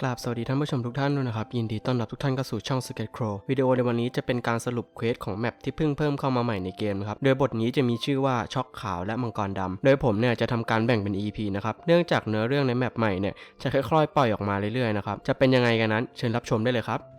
กราบสวัสดีท่านผู้ชมทุกท่านด้วยนะครับ ยินดีต้อนรับทุกท่านเข้าสู่ช่อง Skate Crow วิดีโอในวันนี้จะเป็นการสรุปเควสของแมปที่เพิ่งเพิ่มเข้ามาใหม่ในเกมนะครับ โดยบทนี้จะมีชื่อว่าช็อกขาวและมังกรดำโดยผมเนี่ยจะทำการแบ่งเป็น EP นะครับ เนื่องจากเนื้อเรื่องในแมปใหม่เนี่ยจะค่อยๆ ปล่อยออกมาเรื่อยๆนะครับ จะเป็นยังไงกันนั้น เชิญรับชมได้เลยครับ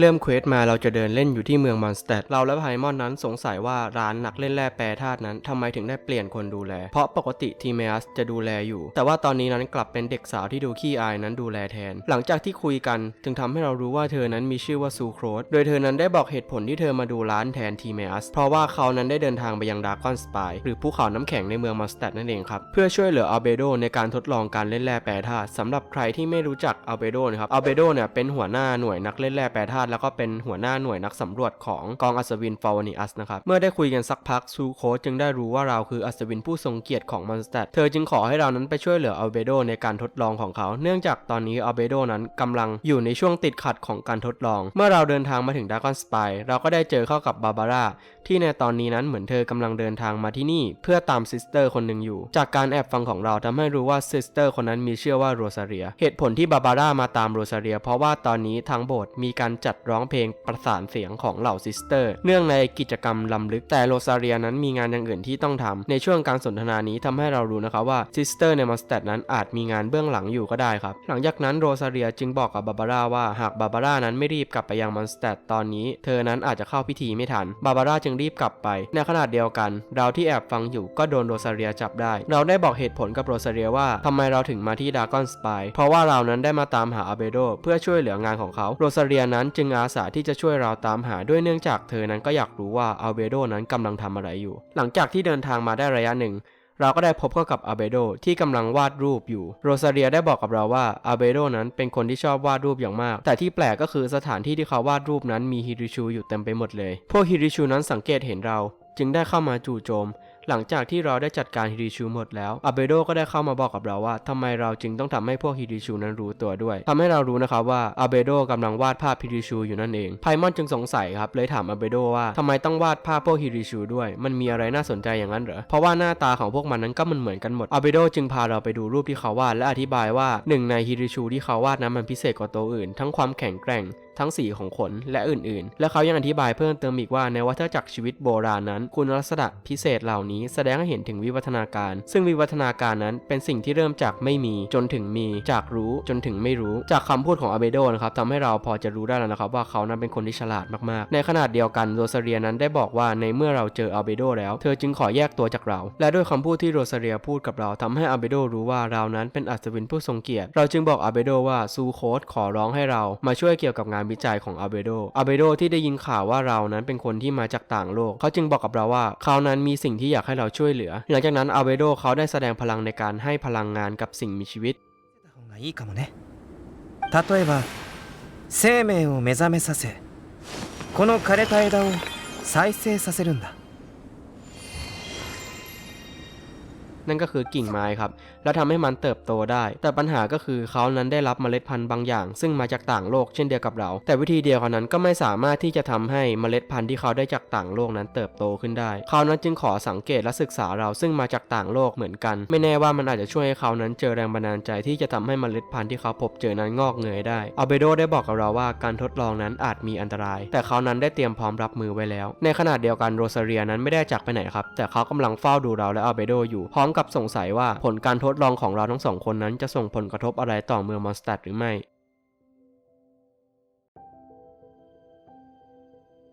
เริ่มเควสมาเราจะเดินเล่นอยู่ที่เมืองมอนสเตดเราและไพมอนนั้นสงสัยว่าร้านนักเล่นแร่แปรธาตุนั้นทำไมถึงได้เปลี่ยนคนดูแล เพราะปกติทีเมอัสจะดูแลอยู่ แต่ว่าตอนนี้นั้นกลับเป็นเด็กสาวที่ดูขี้อายนั้นดูแลแทน หลังจากที่คุยกันจึงทำให้เรารู้ว่าเธอนั้นมีชื่อว่าซูโครสโดยเธอนั้นได้บอกเหตุผลที่เธอมาดูร้านแทนทีเมอัสเพราะว่าเขานั้นได้เดินทางไปยังดาร์กอนสปายหรือภูเขาน้ำแข็งในเมืองมอนสเตดนั่นเองครับเพื่อช่วยเหลืออัลเบโดในการทดลองการเล่นแร่แปรธาตุสำหรับใครที่ไม่รู้จักอัลเบโดนะครับอัลเบโดเนี่ยเป็นหัวหน้าหน่วยนักเล่นแร่แปรธาตุแล้วก็เป็นหัวหน้าหน่วยนักสำรวจของกองอัศวินฟาวานิอัสนะครับ เมื่อได้คุยกันสักพักซูโคจึงได้รู้ว่าเราคืออัศวินผู้ทรงเกียรติของมอนสเตดเธอจึงขอให้เรานั้นไปช่วยเหลืออัลเบโดในการทดลองของเขา เนื่องจากตอนนี้อัลเบโดนั้นกำลังอยู่ในช่วงติดขัดของการทดลอง เมื่อเราเดินทางมาถึงดากอนสปายเราก็ได้เจอเข้ากับบาบาร่าที่ในตอนนี้นั้นเหมือนเธอกำลังเดินทางมาที่นี่ เพื่อตามซิสเตอร์คนหนึ่งอยู่ จากการแอบฟังของเราทำให้รู้ว่าซิสเตอร์คนนั้นมีชื่อว่าโรซาเรีย เหตุผลที่บาบาร่ามาตามโรซาเรีย เพราะว่าตอนนี้ทางโบสถ์มีการจัดร้องเพลงประสานเสียงของเหล่าซิสเตอร์ เนื่องในกิจกรรมลำลึกแต่โรซาเรียนั้นมีงานอย่างอื่นที่ต้องทำในช่วงการสนทนานี้ทำให้เรารู้นะครับว่าซิสเตอร์ในมอนสเตดนั้นอาจมีงานเบื้องหลังอยู่ก็ได้ครับ หลังจากนั้นโรซาเรียจึงบอกกับบาบาร่าว่าหากบาบาร่านั้นไม่รีบกลับไปยังมอนสเตดตอนนี้เธอนั้นอาจจะเข้าพิธีไม่ทัน บาบาร่าจึงรีบกลับไป ในขณะเดียวกัน เราที่แอบฟังอยู่ก็โดนโรซาเรียจับได้ เราได้บอกเหตุผลกับโรซาเรียว่าทำไมเราถึงมาที่ดากอนสปายเพราะว่าเรานั้นได้มาตามหาอาเบโดเพื่อช่วยเหลืองานของเขาโรซาเรียนั้นจึงอาสาที่จะช่วยเราตามหาด้วยเนื่องจากเธอนั้นก็อยากรู้ว่าอาเบโดนั้นกำลังทำอะไรอยู่ หลังจากที่เดินทางมาได้ระยะหนึ่ง เราก็ได้พบเข้ากับอาเบโดที่กำลังวาดรูปอยู่ โรซาเรียได้บอกกับเราว่าอาเบโดนั้นเป็นคนที่ชอบวาดรูปอย่างมาก แต่ที่แปลกก็คือสถานที่ที่เขาวาดรูปนั้นมีฮิริชูอยู่เต็มไปหมดเลย พวกฮิริชูนั้นสังเกตเห็นเรา จึงได้เข้ามาจู่โจม หลังจากที่เราได้จัดการฮิริชูหมดแล้วอาเบโดก็ได้เข้ามาบอกกับเราว่าทำไมเราจึงต้องทำให้พวกฮิริชูนั้นรู้ตัวด้วยทำให้เรารู้นะครับว่าอาเบโดกำลังวาดภาพฮิริชูอยู่นั่นเองไพมอนจึงสงสัยครับเลยถามอาเบโดว่าทำไมต้องวาดภาพพวกฮิริชูด้วย มันมีอะไรน่าสนใจอย่างนั้นเหรอเพราะว่าหน้าตาของพวกมันนั้นก็มันเหมือนกันหมดอาเบโดจึงพาเราไปดูรูปที่เขาวาดและอธิบายว่าหนึ่งในฮิริชูที่เขาวาดนั้นมันพิเศษกว่าตัวอื่น ทั้งความแข็งแกร่ง ทั้งสีของขนและอื่นๆ และเขายังอธิบายเพิ่มเติมอีกว่าในวัฏจักรชีวิตโบราณนั้น คุณลักษณะพิเศษเหล่านี้แสดงให้เห็นถึงวิวัฒนาการ ซึ่งวิวัฒนาการนั้นเป็นสิ่งที่เริ่มจากไม่มีจนถึงมีจากรู้จนถึงไม่รู้จากคำพูดของอาเบโดนะครับทำให้เราพอจะรู้ได้แล้วนะครับว่าเขานั้นเป็นคนที่ฉลาดมากๆ ในขณะเดียวกันโรซาเรียนั้นได้บอกว่าในเมื่อเราเจออาเบโดแล้ว เธอจึงขอแยกตัวจากเรา และด้วยคำพูดที่โรซาเรียพูดกับเราทำให้อาเบโดรู้ว่าเรานั้นเป็นอัศวินผู้ทรงเกียรติ เราจึงบอกอาเบโดว่าซูโคสขอร้องให้เรามาช่วยเกี่ยวกับงานวิจัยของอาเบโดอาเบโดที่ได้ยินข่าวว่าเรานั้นเป็นคนที่มาจากต่างโลก เขาจึงบอกกับเราว่าเขานั้นมีสิ่งที่อยากให้เราช่วยเหลือ หลังจากนั้นอาเบโดเขาได้แสดงพลังในการให้พลังงานกับสิ่งมีชีวิต た方がいいかもね例えば生命を目覚めさせこの枯れた枝を再生させるんだ นั่นก็คือกิ่งไม้ครับ แล้วทำให้มันเติบโตได้ แต่ปัญหาก็คือเขานั้นได้รับเมล็ดพันธุ์บางอย่าง ซึ่งมาจากต่างโลกเช่นเดียวกับเรา แต่วิธีเดียวกันนั้นก็ไม่สามารถที่จะทำให้เมล็ดพันธุ์ที่เขาได้จากต่างโลกนั้นเติบโตขึ้นได้ เขานั้นจึงขอสังเกตและศึกษาเราซึ่งมาจากต่างโลกเหมือนกัน ไม่แน่ว่ามันอาจจะช่วยให้เขานั้นเจอแรงบันดาลใจที่จะทำให้เมล็ดพันธุ์ที่เขาพบเจอนั้นงอกเงยได้อัลเบโดได้บอกกับเราว่าการทดลองนั้นอาจมีอันตราย แต่เขานั้นได้เตรียมพร้อมรับมือไว้แล้ว ในขณะเดียวกันโรซาเรียนั้นไม่ได้จากไปไหนครับ แต่เขากำลังเฝ้าดูเราและอัลเบโดอยู่พร้อมกับสงสัยว่าผลการทดลองของเราทั้งสองคนนั้นจะส่งผลกระทบอะไรต่อเมืองมอนสเตดหรือไม่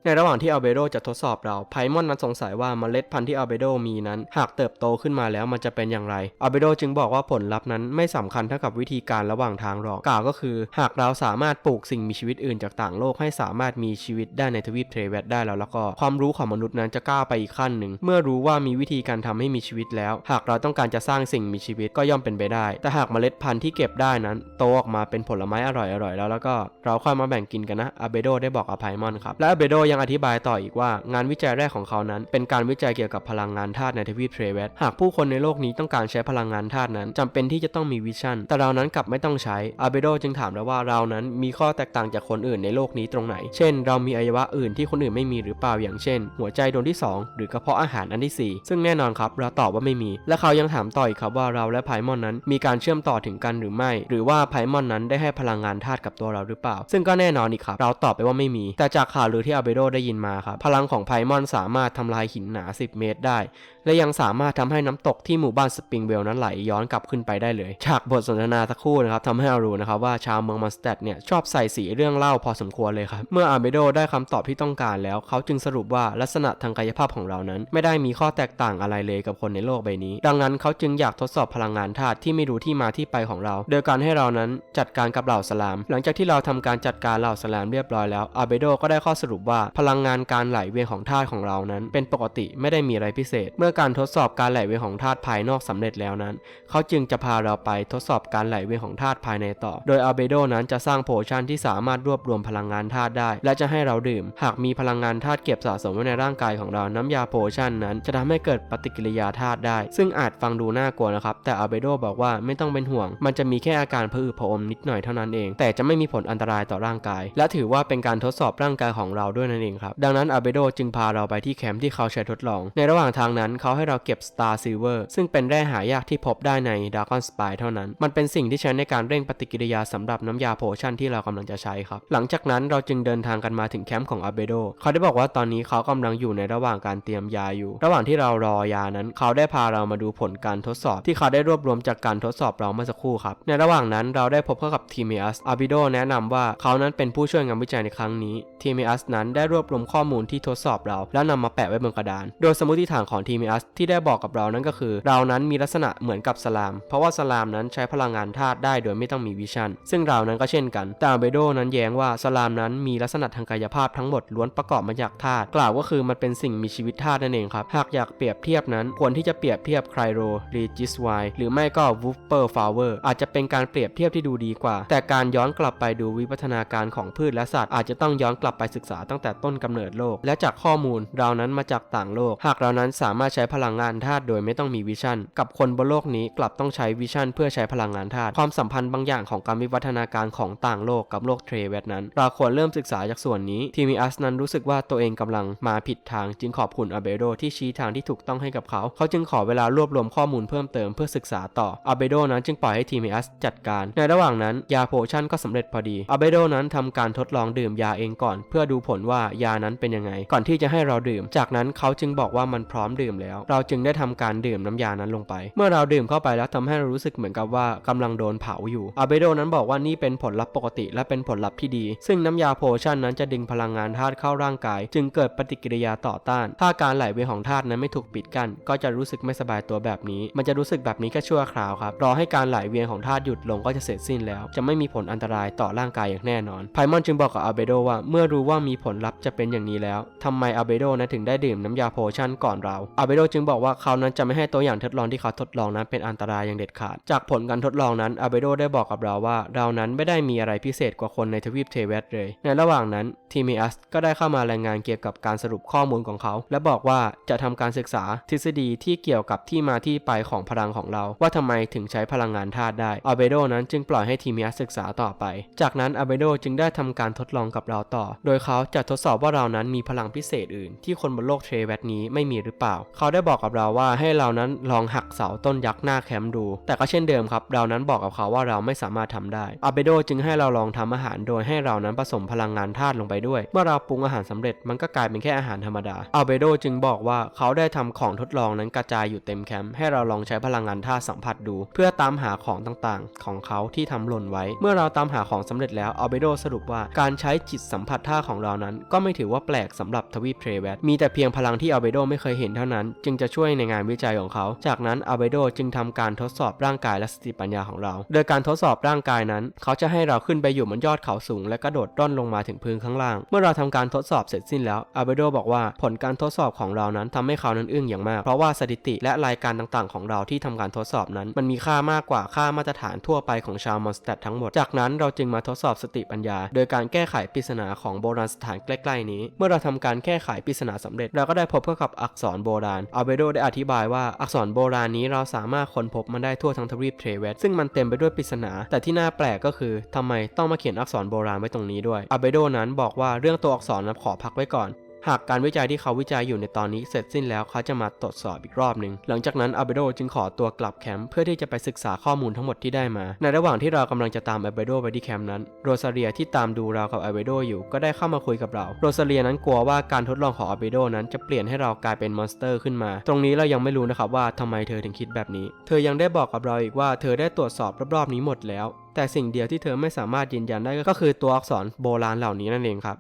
ในระหว่างที่อัลเบโดจะทดสอบเราไพมอนนั้นสงสัยว่าเมล็ดพันธุ์ที่อัลเบโดมีนั้น หากเติบโตขึ้นมาแล้วมันจะเป็นอย่างไรอัลเบโดจึงบอกว่าผลลัพธ์นั้นไม่สำคัญเท่ากับวิธีการระหว่างทางหรอกกล่าวก็คือ หากเราสามารถปลูกสิ่งมีชีวิตอื่นจากต่างโลกให้สามารถมีชีวิตได้ในทวีปเทรเวตได้แล้วแล้วก็ความรู้ของมนุษย์นั้นจะก้าวไปอีกขั้นหนึ่ง เมื่อรู้ว่ามีวิธีการทำให้มีชีวิตแล้ว หากเราต้องการจะสร้างสิ่งมีชีวิตก็ย่อมเป็นไปได้ แต่หากเมล็ดพันธุ์ที่เก็บได้นั้น โตออกมาเป็นผลไม้อร่อยๆแล้วแล้วก็เราค่อยมาแบ่งกินกันนะอาเบโดได้บอกกับไพมอนครับและอาเบโดยังอธิบายต่ออีกว่างานวิจัยแรกของเขานั้น เป็นการวิจัยเกี่ยวกับพลังงานธาตุในทวีปเทรเวสหากผู้คนในโลกนี้ต้องการใช้พลังงานธาตุนั้นจำเป็นที่จะต้องมีวิชั่น แต่เรานั้นกลับไม่ต้องใช้อาเบโดจึงถามแล้วว่าเรานั้นมีข้อแตกต่างจากคนอื่นในโลกนี้ตรงไหน เช่น เรามีอวัยวะอื่นที่คนอื่นไม่มีหรือเปล่าอย่างเช่น หัวใจดวงที่ 2 หรือกระเพาะอาหารอันที่ 4 ซึ่งแน่นอนครับเราตอบว่าไม่มี และเขายังถามต่ออีกครับว่าเราและไพมอนนั้น มีการเชื่อมต่อถึงกันหรือไม่ หรือว่าไพมอนนั้นได้ให้พลังงานธาตุกับตัวเราหรือเปล่า ซึ่งก็แน่นอนอีกครับเราตอบไปว่าไม่มี แต่จากข่าวลือที่อาเบโดได้ยินมาครับ พลังของไพมอนสามารถทำลายหินหนา 10 เมตรได้ และยังสามารถทำให้น้ำตกที่หมู่บ้านสปริงเวลนั้นไหลย้อนกลับขึ้นไปได้เลยจากบทสนทนาสักครู่นะครับทำให้เรารู้นะครับว่าชาวเมืองมอนสเตดเนี่ยชอบใส่สีเรื่องเล่าพอสมควรเลยครับ เมื่ออาเบโดได้คำตอบที่ต้องการแล้ว เขาจึงสรุปว่าลักษณะทางกายภาพของเรานั้น ไม่ได้มีข้อแตกต่างอะไรเลยกับคนในโลกใบนี้ ดังนั้นเขาจึงอยากทดสอบพลังงานธาตุที่ไม่รู้ที่มาที่ไปของเรา โดยการให้เรานั้นจัดการกับเหล่าสลาม หลังจากที่เราทำการจัดการเหล่าสลามเรียบร้อยแล้วอาเบโดก็ได้ข้อสรุปว่าพลังงานการไหลเวียนของธาตุของเรานั้น เป็นปกติไม่ได้มีอะไรพิเศษ เมื่อการทดสอบการไหลเวียนของธาตุภายนอกสำเร็จแล้วนั้น เขาจึงจะพาเราไปทดสอบการไหลเวียนของธาตุภายในต่อ โดยอาเบโดนั้นจะสร้างโพชั่นที่สามารถรวบรวมพลังงานธาตุได้ และจะให้เราดื่ม หากมีพลังงานธาตุเก็บสะสมไว้ในร่างกายของเราน้ำยาโพชั่นนั้น จะทำให้เกิดปฏิกิริยาธาตุได้ ซึ่งอาจฟังดูน่ากลัวนะครับ แต่อาเบโดบอกว่าไม่ต้องเป็นห่วง มันจะมีแค่อาการผะอืดผอมนิดหน่อยเท่านั้นเอง แต่จะไม่มีผลอันตรายต่อร่างกาย และถือว่าเป็นการทดสอบร่างกายของเราด้วยนั่นเองครับดังนั้นอาเบโดจึงพาเราไปที่แคมป์ที่เขาใช้ทดลอง ในระหว่างทางนั้นเขาให้เราเก็บ Star Silver ซึ่งเป็นแร่หายากที่พบได้ใน Dragon Spire เท่านั้น มันเป็นสิ่งที่ใช้ในการเร่งปฏิกิริยาสำหรับน้ำยาโพชั่นที่เรากำลังจะใช้ครับ หลังจากนั้นเราจึงเดินทางกันมาถึงแคมป์ของอาเบโด เขาได้บอกว่าตอนนี้เขากำลังอยู่ในระหว่างการเตรียมยาอยู่ ระหว่างที่เรารอยานั้น เขาได้พาเรามาดูผลการทดสอบ ที่เขาได้รวบรวมจากการทดสอบเราเมื่อสักครู่ครับ ในระหว่างนั้นเราได้พบเข้ากับทีเมอัสอาเบโดแนะนำว่าเขานั้นเป็นผู้ช่วยงานวิจัยในครั้งนี้ทีเมอัสนั้นได้รวบรวมข้อมูลที่ทดสอบเรา แล้วนำมาแปะไว้บนกระดาน โดยสมมติฐานของทีเมัสที่ได้บอกกับเรานั้นก็คือ เรานั้นมีลักษณะเหมือนกับสลาม เพราะว่าสลามนั้นใช้พลังงานธาตุได้โดยไม่ต้องมีวิชันซึ่งเรานั้นก็เช่นกันแต่อเบโดนั้นแย้งว่าสลามนั้นมีลักษณะทางกายภาพทั้งหมดล้วนประกอบมาจากธาตุกล่าวก็คือมันเป็นสิ่งมีชีวิตธาตุนั่นเองครับหากอยากเปรียบเทียบนั้นควรที่จะเปรียบเทียบไครโรรีจิสไวหรือไม่ก็วูฟเปอร์ฟลาเวอร์อาจจะเป็นการเปรียบเทียบที่ดูดีกว่า แต่การย้อนกลับไปดูวิวัฒนาการของพืชและสัตว์อาจจะต้องย้อนกลับไปศึกษาตั้งแต่ต้นกำเนิดโลก และจากข้อมูลเรานั้นมาจากต่างโลก หากเรานั้นสามารถใช้้พลังงานธาตุโดยไม่ต้องมีวิชั่น กับคนบนโลกนี้กลับต้องใช้วิชั่นเพื่อใช้พลังงานธาตุความสัมพันธ์บางอย่างของการวิวัฒนาการของต่างโลกกับโลกเทรเวตนั้น เราควรเริ่มศึกษาจากส่วนนี้ ทีมีอัสนั้นรู้สึกว่าตัวเองกำลังมาผิดทางจึงขอบคุณอาเบโดที่ชี้ทางที่ถูกต้องให้กับเขา เขาจึงขอเวลารวบรวมข้อมูลเพิ่มเติมเพื่อศึกษาต่ออาเบโดนั้นจึงปล่อยให้ทีมีอัสจัดการ ในระหว่างนั้นยาโพชั่นก็สำเร็จพอดีอาเบโดนั้นทำการทดลองดื่มยาเองก่อน เพื่อดูผลว่ายานั้นเป็นยังไง ก่อนที่จะให้เราดื่ม จากนั้นเขาจึงบอกว่ามันพร้อมดื่มแล้วเราจึงได้ทำการดื่มน้ำยานั้นลงไป เมื่อเราดื่มเข้าไปแล้วทำให้เรารู้สึกเหมือนกับว่ากำลังโดนเผาอยู่อาเบโดนั้นบอกว่านี่เป็นผลลัพธ์ปกติและเป็นผลลัพธ์ที่ดี ซึ่งน้ำยาโพชั่นนั้นจะดึงพลังงานธาตุเข้าร่างกาย จึงเกิดปฏิกิริยาต่อต้าน ถ้าการไหลเวียนของธาตุนั้นไม่ถูกปิดกั้นก็จะรู้สึกไม่สบายตัวแบบนี้ มันจะรู้สึกแบบนี้แค่ชั่วคราวครับรอให้การไหลเวียนของธาตุหยุดลงก็จะเสร็จสิ้นแล้ว จะไม่มีผลอันตรายต่อร่างกายอย่างแน่นอนไพมอนจึงบอกกับอาเบโดว่าเมื่อรู้ว่ามีผลลัพธ์จะเป็นอย่างนี้แล้วทำไมอาเบโดนั้นถึงได้ดื่มน้ำยาโพชั่นก่อนเราอาเบโดจึงบอกว่าเขานั้นจะไม่ให้ตัวอย่างทดลองที่เขาทดลองนั้นเป็นอันตรายอย่างเด็ดขาด จากผลการทดลองนั้นอาเบโดได้บอกกับเราว่าเรานั้นไม่ได้มีอะไรพิเศษกว่าคนในทวีปเทเวสเลย ในระหว่างนั้นทีมีอัสก็ได้เข้ามารายงานเกี่ยวกับการสรุปข้อมูลของเขา และบอกว่าจะทำการศึกษาทฤษฎีที่เกี่ยวกับที่มาที่ไปของพลังของเรา ว่าทำไมถึงใช้พลังงานธาตุได้อาเบโดนั้นจึงปล่อยให้ทีมีอัสศึกษาต่อไป จากนั้นอาเบโดจึงได้ทำการทดลองกับเราต่อ โดยเขาจะทดสอบว่าเรานั้นมีพลังพิเศษอื่น ที่คนบนโลกเทเวสนี้ไม่มีหรือเปล่าเขาได้บอกกับเราว่าให้เรานั้นลองหักเสาต้นยักษ์หน้าแคมป์ดู แต่ก็เช่นเดิมครับเรานั้นบอกกับเขาว่าเราไม่สามารถทำได้อาเบโดจึงให้เราลองทำอาหารโดยให้เรานั้นผสมพลังงานธาตุลงไปด้วย เมื่อเราปรุงอาหารสำเร็จมันก็กลายเป็นแค่อาหารธรรมดาอาเบโดจึงบอกว่าเขาได้ทำของทดลองนั้นกระจายอยู่เต็มแคมป์ให้เราลองใช้พลังงานธาตุสัมผัสดู เพื่อตามหาของต่างๆ ของเขาที่ทำหล่นไว้ เมื่อเราตามหาของสำเร็จแล้วอาเบโดสรุปว่าการใช้จิตสัมผัสธาตุของเรานั้น ก็ไม่ถือว่าแปลกสำหรับทวีปเทรเวสมีแต่เพียงพลังที่อาเบโดไม่เคยเห็นเท่านั้นจึงจะช่วยในงานวิจัยของเขา จากนั้นอาเบโดจึงทำการทดสอบร่างกายและสติปัญญาของเรา โดยการทดสอบร่างกายนั้น เขาจะให้เราขึ้นไปอยู่บนยอดเขาสูง และกระโดดร่อนลงมาถึงพื้นข้างล่าง เมื่อเราทำการทดสอบเสร็จสิ้นแล้วอาเบโดบอกว่าผลการทดสอบของเรานั้นทำให้เขานั้นอึ้งอย่างมาก เพราะว่าสถิติและรายการต่างๆ ของเราที่ทำการทดสอบนั้น มันมีค่ามากกว่าค่ามาตรฐานทั่วไปของชาวมอนสเตดทั้งหมด จากนั้นเราจึงมาทดสอบสติปัญญา โดยการแก้ไขปริศนาของโบราณสถานใกล้ ๆ นี้ เมื่อเราทำการแก้ไขปริศนาสำเร็จ เราก็ได้พบเข้ากับอักษรโบราณอัลเบโดได้อธิบายว่าอักษรโบราณนี้เราสามารถค้นพบมันได้ทั่วทั้งทวีปเทรเวตซึ่งมันเต็มไปด้วยปริศนา แต่ที่น่าแปลกก็คือทำไมต้องมาเขียนอักษรโบราณไว้ตรงนี้ด้วยอัลเบโดนั้นบอกว่าเรื่องตัวอักษรนั้นขอพักไว้ก่อน หากการวิจัยที่เขาวิจัยอยู่ในตอนนี้เสร็จสิ้นแล้วเขาจะมาตรวจสอบอีกรอบหนึ่งหลังจากนั้นอาเบโดจึงขอตัวกลับแคมป์เพื่อที่จะไปศึกษาข้อมูลทั้งหมดที่ได้มา ในระหว่างที่เรากำลังจะตามอาเบโดไปที่แคมป์นั้นโรซาเลียที่ตามดูเรากับอาเบโดอยู่ก็ได้เข้ามาคุยกับเราโรซาเลียนั้นกลัวว่าการทดลองของอาเบโดนั้นจะเปลี่ยนให้เรากลายเป็นมอนสเตอร์ขึ้นมา ตรงนี้เรายังไม่รู้นะครับว่าทำไมเธอถึงคิดแบบนี้ เธอยังได้บอกกับเราอีกว่าเธอได้ตรวจสอบรอบๆนี้หมดแล้ว แต่สิ่งเดียวที่เธอไม่สามารถยืนยันได้ก็คือตัวอักษรโบราณเหล่านี้นั่นเองครับ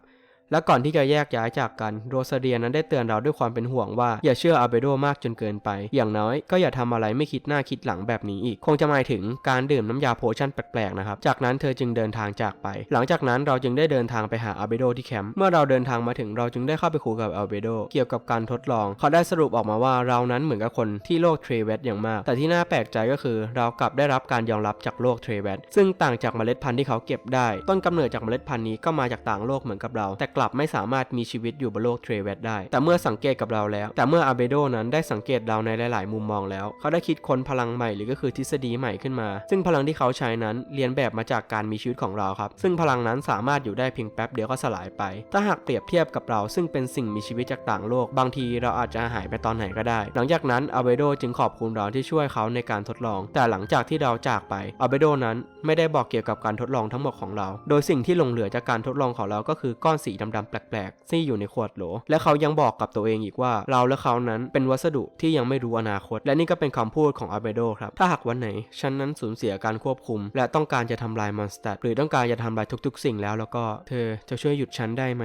และก่อนที่จะแยกย้ายจากกันโรซาเดียนั้นได้เตือนเราด้วยความเป็นห่วงว่าอย่าเชื่ออาเบโดมากจนเกินไป อย่างน้อยก็อย่าทำอะไรไม่คิดหน้าคิดหลังแบบนี้อีก คงจะหมายถึงการดื่มน้ำยาโพชั่นแปลกๆนะครับ จากนั้นเธอจึงเดินทางจากไป หลังจากนั้นเราจึงได้เดินทางไปหาอาเบโดที่แคมป์ เมื่อเราเดินทางมาถึงเราจึงได้เข้าไปคุยกับอาเบโดเกี่ยวกับการทดลอง เขาได้สรุปออกมาว่าเรานั้นเหมือนกับคนที่โลกเทรเวสอย่างมาก แต่ที่น่าแปลกใจก็คือ เรากลับได้รับการยอมรับจากโลกเทรเวสซึ่งต่างจากเมล็ดพันธุ์ที่เขาเก็บได้ ต้นกำเนิดจากเมล็ดพันธุ์นี้ก็มาจากต่างโลกเหมือนกับเราแต่กลับไม่สามารถมีชีวิตอยู่บนโลกเทรเวสได้ แต่เมื่อสังเกตกับเราแล้ว แต่เมื่ออาเบโดนั้นได้สังเกตเราในหลาย ๆ มุมมองแล้ว เขาได้คิดค้นพลังใหม่หรือก็คือทฤษฎีใหม่ขึ้นมา ซึ่งพลังที่เขาใช้นั้นเรียนแบบมาจากการมีชีวิตของเราครับ ซึ่งพลังนั้นสามารถอยู่ได้เพียงแป๊บเดียวก็สลายไป ถ้าหากเปรียบเทียบกับเราซึ่งเป็นสิ่งมีชีวิตจากต่างโลก บางทีเราอาจจะหายไปตอนไหนก็ได้ หลังจากนั้นอาเบโดจึงขอบคุณเราที่ช่วยเขาในการทดลอง แต่หลังจากที่เราจากไปอาเบโดนั้นไม่ได้บอกเกี่ยวกับการทดลองทั้งหมดของเรา โดยสิ่งที่หลงเหลือจากการทดลองของเราก็คือก้อนสีดำๆแปลกๆที่อยู่ในขวดโหล และเขายังบอกกับตัวเองอีกว่า เราและเขานั้นเป็นวัสดุที่ยังไม่รู้อนาคต และนี่ก็เป็นคำพูดของอาเบโดครับ ถ้าหากวันไหน ฉันนั้นสูญเสียการควบคุม และต้องการจะทำลายมอนสเตอร์หรือต้องการจะทำลายทุกๆ สิ่งแล้วแล้วก็เธอจะช่วยหยุดฉันได้ไหม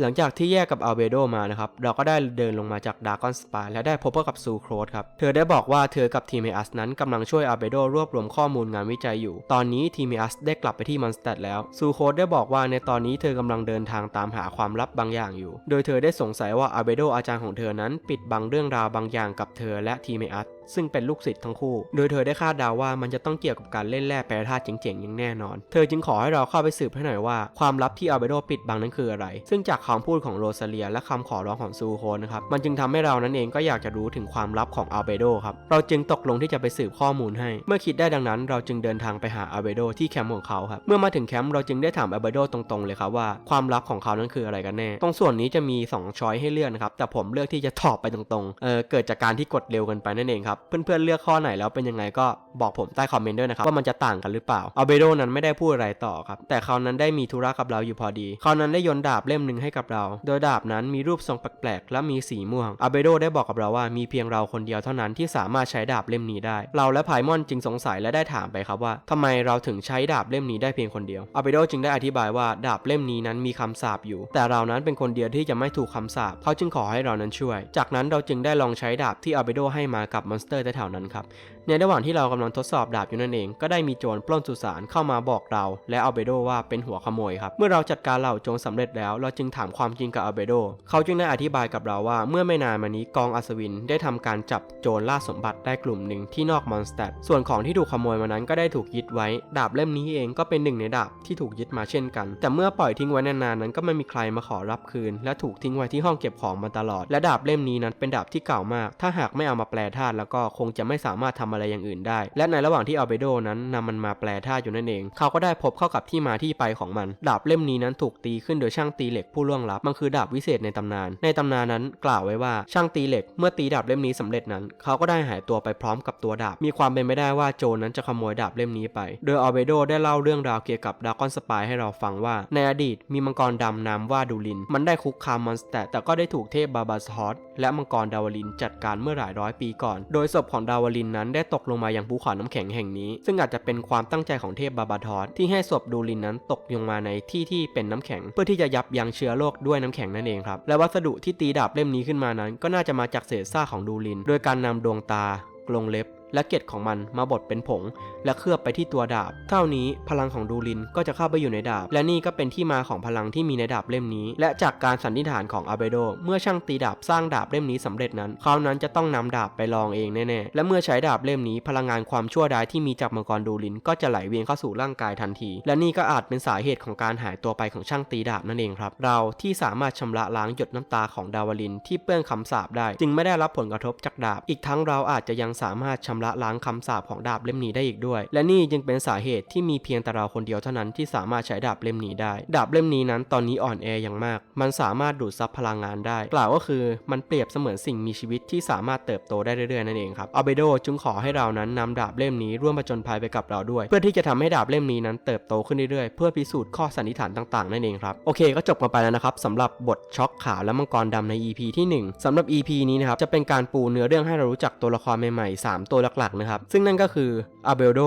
หลังจากที่แยกกับอัลเบโดมานะครับ เราก็ได้เดินลงมาจากดากอนสปาและได้พบกับซูโครสครับ เธอได้บอกว่าเธอกับทีมเมอัสนั้นกำลังช่วยอัลเบโดรวบรวมข้อมูลงานวิจัยอยู่ ตอนนี้ทีมเมอัสได้กลับไปที่มอนสเตดแล้ว ซูโครสได้บอกว่าในตอนนี้เธอกำลังเดินทางตามหาความลับบางอย่างอยู่ โดยเธอได้สงสัยว่าอัลเบโดอาจารย์ของเธอนั้น ปิดบังเรื่องราวบางอย่างกับเธอและทีมเมอัสซึ่งเป็นลูกศิษย์ทั้งคู่ โดยเธอได้คาดเดาว่ามันจะต้องเกี่ยวกับการเล่นแร่แปรธาตุเจ๋งๆอย่างแน่นอน เธอจึงขอให้เราเข้าไปสืบให้หน่อยว่าความลับที่อัลเบโดปิดบังนั้นคืออะไร ซึ่งจากคำพูดของโรซาเลียและคำขอร้องของซูโคนะครับมันจึงทำให้เรานั้นเองก็อยากจะรู้ถึงความลับของอัลเบโดครับเราจึงตกลงที่จะไปสืบข้อมูลให้ เมื่อคิดได้ดังนั้น เราจึงเดินทางไปหาอัลเบโดที่แคมป์ของเขาครับเมื่อมาถึงแคมป์เราจึงได้ถามอัลเบโดตรงๆเลยครับว่าความลับของเขานั้นคืออะไรกันแน่ตรงส่วนนี้จะมี2ช้อยให้เลือกนะครับแต่ผมเลือกที่จะตอบไปตรงๆเออเกิดจากการที่กดเร็วกันไปนั่นเองครับเพื่อนๆเลือกข้อไหนแล้วเป็นยังไงก็บอกผมใต้คอมเมนต์ด้วยนะครับว่ามันจะต่างกันหรือเปล่าอัลเบโดนั้นไม่ได้พูดอะไรต่อครับ แต่เขานั้นได้มีธุระกับเราอยู่พอดี เขานั้นได้ยนดาบเล่มหนึ่งให้กับเรา โดยดาบนั้นมีรูปทรงแปลกๆและมีสีม่วงอัลเบโดได้บอกกับเราว่ามีเพียงเราคนเดียวเท่านั้นที่สามารถใช้ดาบเล่มนี้ได้ เราและไพมอนจึงสงสัยและได้ถามไปครับว่าทำไมเราถึงใช้ดาบเล่มนี้ได้เพียงคนเดียวอัลเบโดจึงได้อธิบายว่าดาบเล่มนี้นั้นมีคำสาปอยู่ แต่เรานั้นเป็นคนเดียวที่จะไม่ถูกคำสาปเขาจึงขอให้เรานั้นช่วย จากนั้นเราจึงได้ลองใช้ดาบที่อัลเบโดให้มากับมอนสเตอร์แถวๆนั้นครับในระหว่างที่เรากำลังทดสอบดาบอยู่นั่นเอง ก็ได้มีโจรปล้นสุสานเข้ามาบอกเรา และอัลเบโดว่าเป็นหัวขโมยครับ เมื่อเราจัดการเหล่าโจรสำเร็จแล้ว เราจึงถามความจริงกับอัลเบโด เขาจึงได้อธิบายกับเราว่า เมื่อไม่นานมานี้กองอัศวินได้ทำการจับโจรล่าสมบัติได้กลุ่มหนึ่งที่นอกมอนสเตดส่วนของที่ถูกขโมยมานั้นก็ได้ถูกยึดไว้ ดาบเล่มนี้เองก็เป็นหนึ่งในดาบที่ถูกยึดมาเช่นกัน แต่เมื่อปล่อยทิ้งไว้นานๆนั้นก็ไม่มีใครมาขอรับคืน และถูกทิ้งไว้ที่ห้องเก็บของมาตลอด และดาบเล่มนี้นั้นเป็นดาบที่เก่ามาก ถ้าหากไม่เอามาแปลธาตุแล้วก็คงจะไม่สามารถทำอะไรอย่างอื่นได้ และในระหว่างที่อัลเบโดนั้นนำมันมาแปลธาตุอยู่นั่นเอง เขาก็ได้พบเข้ากับที่มาที่ไปของมัน ดาบเล่มนี้นั้นถูกตีขึ้นโดยช่างตีเหล็กผู้ล่วงลับ มันคือดาบวิเศษในตำนาน ในตำนานนั้นกล่าวไว้ว่าช่างตีเหล็ก เมื่อตีดาบเล่มนี้สำเร็จนั้น เขาก็ได้หายตัวไปพร้อมกับตัวดาบ มีความเป็นไม่ได้ว่าโจรนั้นจะขโมยดาบเล่มนี้ไป โดยอัลเบโดได้เล่าเรื่องราวเกี่ยวกับดากอนสปายให้เราฟังว่า ในอดีตมีมังกรดำนามว่าดูลิน มันได้คุกคามมอนสเตอร์แต่ก็ได้ถูกเทพบาบาสฮอตและมังกรดาวลินจัดการเมื่อหลายร้อยปีก่อน โดยศพของดาวลินนั้นได้ตกลงมายังภูเขาน้ำแข็งแห่งนี้ ซึ่งอาจจะเป็นความตั้งใจของเทพบาบาทอสที่ให้ศพดูลินนั้นตกลงมาในที่ที่เป็นน้ำแข็ง เพื่อที่จะยับยั้งเชื้อโรคด้วยน้ำแข็งนั่นเองครับ และวัสดุที่ตีดาบเล่มนี้ขึ้นมานั้น ก็น่าจะมาจากเศษซากของดูลิน โดยการนำดวงตากรงเล็บ และเกล็ดของมันมาบดเป็นผง และเคลือบไปที่ตัวดาบ เท่านี้พลังของดูลินก็จะเข้าไปอยู่ในดาบ และนี่ก็เป็นที่มาของพลังที่มีในดาบเล่มนี้ และจากการสันนิษฐานของอาเบโด เมื่อช่างตีดาบสร้างดาบเล่มนี้สำเร็จนั้นเขานั้นจะต้องนำดาบไปลองเองแน่ๆ และเมื่อใช้ดาบเล่มนี้พลังงานความชั่วร้ายที่มีจากมังกรดูลินก็จะไหลเวียนเข้าสู่ร่างกายทันที และนี่ก็อาจเป็นสาเหตุของการหายตัวไปของช่างตีดาบนั่นเองครับ เราที่สามารถชำระล้างหยดน้ำตาของดาวลินที่เปื้อนคำสาปได้ จึงไม่ได้รับผลกระทบจากดาบ อีกทั้งเราอาจจะยังสามารถชำระล้างคำสาปของดาบเล่มนี้ได้อีกด้วย และนี่จึงเป็นสาเหตุที่มีเพียงแต่เราคนเดียวเท่านั้นที่สามารถใช้ดาบเล่มนี้ได้ ดาบเล่มนี้นั้นตอนนี้อ่อนแออย่างมาก มันสามารถดูดซับพลังงานได้ กล่าวก็คือมันเปรียบเสมือนสิ่งมีชีวิตที่สามารถเติบโตได้เรื่อยๆนั่นเองครับอาเบโดจึงขอให้เรานั้นนำดาบเล่มนี้ร่วมผจญภัยไปกับเราด้วย เพื่อที่จะทำให้ดาบเล่มนี้นั้นเติบโตขึ้นเรื่อยๆ เพื่อพิสูจน์ข้อสันนิษฐานต่างๆนั่นเองครับโอเคก็จบกันไปแล้วนะครับสำหรับบทช็อกขาวและมังกรดำใน EP ที่ 1สำหรับ EP นี้นะครับจะเป็นการปูเนื้อเรื่องให้เรารู้จักตัวละครใหม่ๆ3ตัวหลักๆนะครับ ซึ่งนั่นก็คืออาเบลโด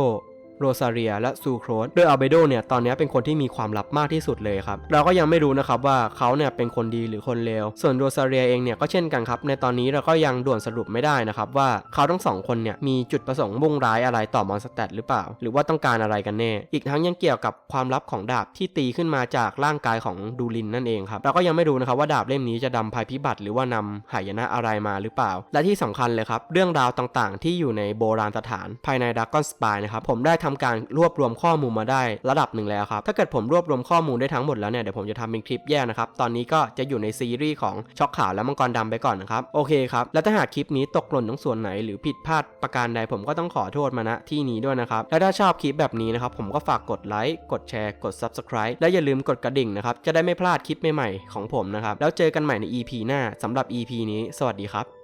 โรซาเรีย และซูโครสโดยอัลเบโดเนี่ยตอนนี้เป็นคนที่มีความลับมากที่สุดเลยครับเราก็ยังไม่รู้นะครับว่าเขาเนี่ยเป็นคนดีหรือคนเลวส่วนโรซาเรียเองเนี่ยก็เช่นกันครับในตอนนี้เราก็ยังด่วนสรุปไม่ได้นะครับว่าเขาทั้งสองคนเนี่ยมีจุดประสงค์มุ่งร้ายอะไรต่อมอนสเตตหรือเปล่า หรือว่าต้องการอะไรกันแน่ อีกทั้งยังเกี่ยวกับความลับของดาบที่ตีขึ้นมาจากร่างกายของดูลินนั่นเองครับเราก็ยังไม่รู้นะครับว่าดาบเล่มนี้จะนำภัยพิบัติหรือว่านำหายนะอะไรมาหรือเปล่า และที่สำคัญเลยครับเรื่องราวต่างๆ ที่อยู่ในโบราณสถานภายในดักกอนสปายนะครับผมได้ทำการรวบรวมข้อมูลมาได้ระดับหนึ่งแล้วครับ ถ้าเกิดผมรวบรวมข้อมูลได้ทั้งหมดแล้วเนี่ยเดี๋ยวผมจะทำเป็นคลิปแยกนะครับ ตอนนี้ก็จะอยู่ในซีรีส์ของช็อกขาวและมังกรดำไปก่อนนะครับ โอเคครับ และถ้าหากคลิปนี้ตกหล่นตรงส่วนไหนหรือผิดพลาดประการใดผมก็ต้องขอโทษมาณที่นี้ด้วยนะครับ และถ้าชอบคลิปแบบนี้นะครับผมก็ฝากกดไลค์ กดแชร์ กด Subscribe และอย่าลืมกดกระดิ่งนะครับ จะได้ไม่พลาดคลิปใหม่ๆของผมนะครับ แล้วเจอกันใหม่ใน EP หน้าสำหรับ EP นี้ สวัสดีครับ